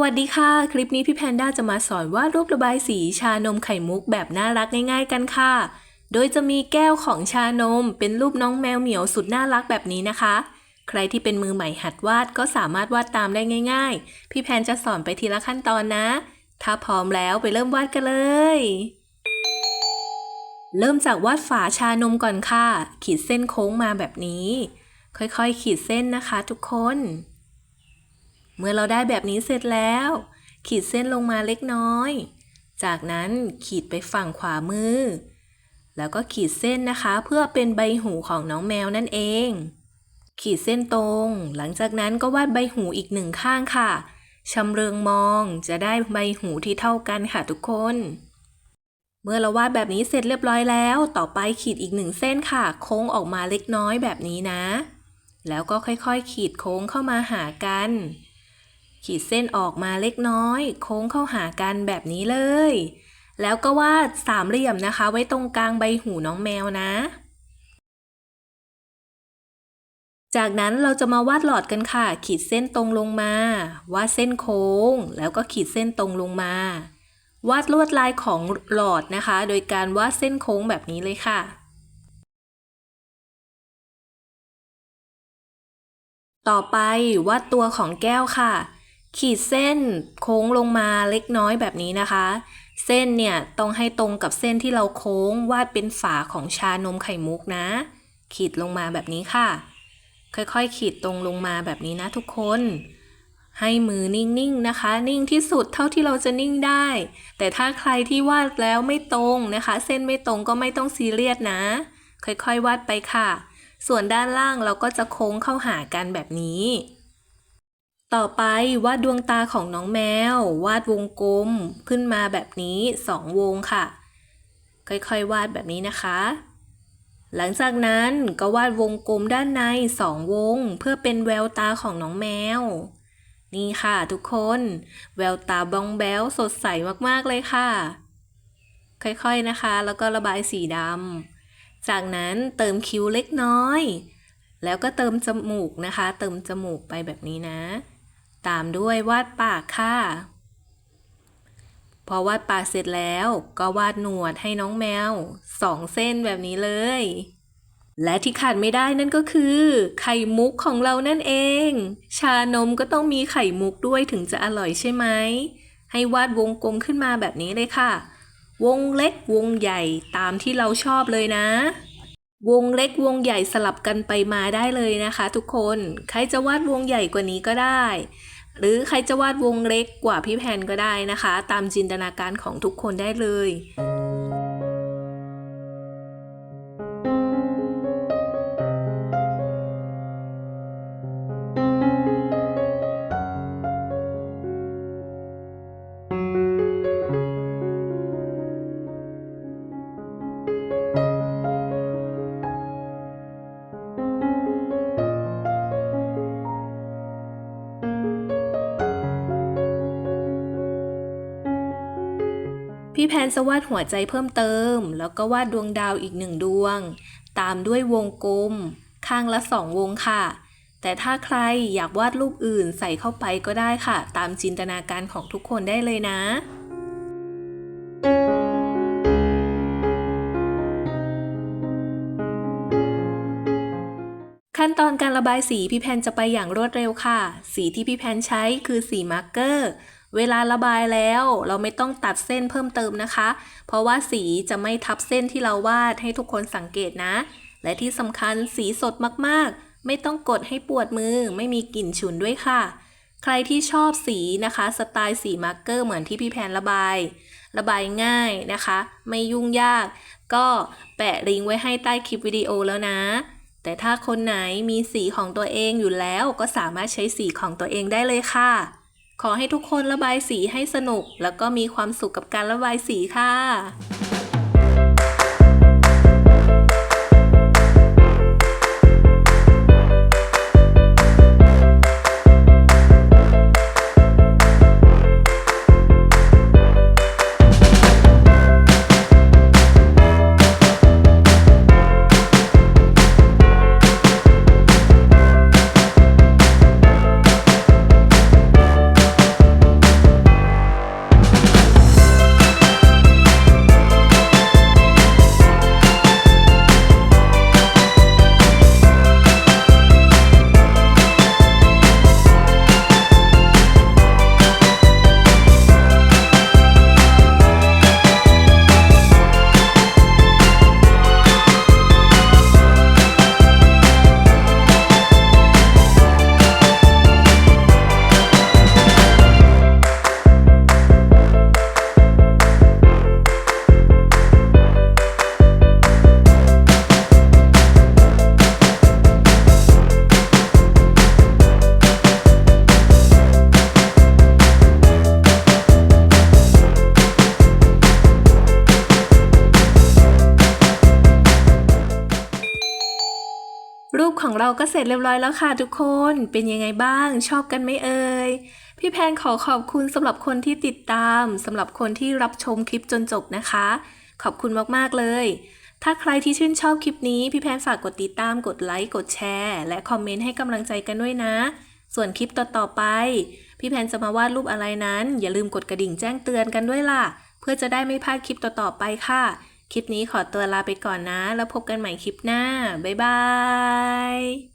วัสดีค่ะ คลิปนี้พี่แพนด้าจะมาสอนวาดรูประบายสีชานมไข่มุกแบบน่ารักง่ายๆกันค่ะ โดยจะมีแก้วของชานม เป็นรูปน้องแมวเหมียวสุดน่ารักแบบนี้นะคะ ใครที่เป็นมือใหม่หัดวาดก็สามารถวาดตามได้ง่าย ๆ พี่แพนจะสอนไปทีละขั้นตอนนะ ถ้าพร้อมแล้วไปเริ่มวาดกันเลย เริ่มจากวาดฝาชานมก่อนค่ะ ขีดเส้นโค้งมาแบบนี้ ค่อยๆ ขีดเส้นนะคะ ทุกคน มื่อเราได้แบบนี้เสร็จแล้ว ขีดเส้นลงมาเล็กน้อย จากนั้นขีดไปฝั่งขวามือ แล้วก็ขีดเส้นนะคะ เพื่อเป็นใบหูของน้องแมวนั่นเอง ขีดเส้นตรง หลังจากนั้นก็วาดใบหูอีกหนึ่งข้างค่ะชำเลืองมองจะได้ใบหูที่เท่ากันค่ะทุกคน เมื่อเราวาดแบบนี้เสร็จเรียบร้อยแล้ว ต่อไปขีดอีกหนึ่งเส้นค่ะ โค้งออกมาเล็กน้อยแบบนี้นะ แล้วก็ค่อยๆ ขีดโค้งเข้ามาหากัน ขีดเส้นออกมาเล็กน้อย โค้งเข้าหากันแบบนี้เลย แล้วก็วาดสามเหลี่ยมนะคะ ไว้ตรงกลางใบหูน้องแมวนะ จากนั้นเราจะมาวาดหลอดกันค่ะ ขีดเส้นตรงลงมา วาดเส้นโค้ง แล้วก็ขีดเส้นตรงลงมา วาดลวดลายของหลอดนะคะ โดยการวาดเส้นโค้งแบบนี้เลยค่ะต่อไปวาดตัวของแก้วค่ะ ขีดเส้นโค้งลงมาเล็กน้อยแบบนี้นะคะ เส้นเนี่ยต้องให้ตรงกับเส้นที่เราโค้งวาดเป็นฝาของชานมไข่มุกนะ ขีดลงมาแบบนี้ค่ะ ค่อยๆ ขีดตรงลงมาแบบนี้นะทุกคน ให้มือนิ่งๆนะคะ นิ่งที่สุดเท่าที่เราจะนิ่งได้ แต่ถ้าใครที่วาดแล้วไม่ตรงนะคะ เส้นไม่ตรงก็ไม่ต้องซีเรียสนะ ค่อยๆ วาดไปค่ะ ส่วนด้านล่างเราก็จะโค้งเข้าหากันแบบนี้ ต่อไปวาดดวงตาของน้องแมว วาดวงกลมขึ้นมาแบบนี้สองวงค่ะ ค่อยๆวาดแบบนี้นะคะ หลังจากนั้นก็วาดวงกลมด้านในสองวง เพื่อเป็นแววตาของน้องแมว นี่ค่ะทุกคน แววตาบองแบลสดใสมากๆเลยค่ะ ค่อยๆนะคะ แล้วก็ระบายสีดำจากนั้นเติมคิ้วเล็กน้อยแล้วก็เติมจมูกนะคะ เติมจมูกไปแบบนี้นะ ตามด้วยวาดปากค่ะ พอวาดปากเสร็จแล้วก็วาดหนวดให้น้องแมวสองเส้นแบบนี้เลย และที่ขาดไม่ได้นั่นก็คือ ไข่มุกของเรานั่นเอง ชานมก็ต้องมีไข่มุกด้วยถึงจะอร่อยใช่ไหม ให้วาดวงกลมขึ้นมาแบบนี้เลยค่ะ วงเล็กวงใหญ่ตามที่เราชอบเลยนะวงเล็กวงใหญ่สลับกันไปมาได้เลยนะคะทุกคน ใครจะวาดวงใหญ่กว่านี้ก็ได้ หรือใครจะวาดวงเล็กกว่าพี่แพนก็ได้นะคะ ตามจินตนาการของทุกคนได้เลย พี่แพนจะวาดหัวใจเพิ่มเติม แล้วก็วาดดวงดาวอีกหนึ่งดวง ตามด้วยวงกลม ข้างละสองวงค่ะ แต่ถ้าใครอยากวาดรูปอื่นใส่เข้าไปก็ได้ค่ะ ตามจินตนาการของทุกคนได้เลยนะขั้นตอนการระบายสีพี่แพนจะไปอย่างรวดเร็วค่ะ สีที่พี่แพนใช้คือสีมาร์กเกอร์ เวลาระบายแล้วเราไม่ต้องตัดเส้นเพิ่มเติมนะคะ เพราะว่าสีจะไม่ทับเส้นที่เราวาดให้ทุกคนสังเกตนะ และที่สำคัญสีสดมากๆ ไม่ต้องกดให้ปวดมือ ไม่มีกลิ่นฉุนด้วยค่ะ ใครที่ชอบสีนะคะสไตล์สีมาร์กเกอร์เหมือนที่พี่แพนระบาย ระบายง่ายนะคะ ไม่ยุ่งยาก ก็แปะลิงก์ไว้ให้ใต้คลิปวิดีโอแล้วนะแต่ถ้าคนไหนมีสีของตัวเองอยู่แล้วก็สามารถใช้สีของตัวเองได้เลยค่ะ ขอให้ทุกคนระบายสีให้สนุก แล้วก็มีความสุขกับการระบายสีค่ะ รูปของเราก็เสร็จเรียบร้อยแล้วค่ะทุกคน เป็นยังไงบ้าง ชอบกันไหมเอ่ย พี่แพนขอขอบคุณสำหรับคนที่ติดตามสำหรับคนที่รับชมคลิปจนจบนะคะ ขอบคุณมากๆเลย ถ้าใครที่ชื่นชอบคลิปนี้ พี่แพนฝากกดติดตาม กดไลค์ กดแชร์ และคอมเมนต์ให้กำลังใจกันด้วยนะ ส่วนคลิปต่อๆไป พี่แพนจะมาวาดรูปอะไรนั้น อย่าลืมกดกระดิ่งแจ้งเตือนกันด้วยล่ะ เพื่อจะได้ไม่พลาดคลิปต่อๆไปค่ะ คลิปนี้ขอตัวลาไปก่อนนะ แล้วพบกันใหม่คลิปหน้า บ๊ายบาย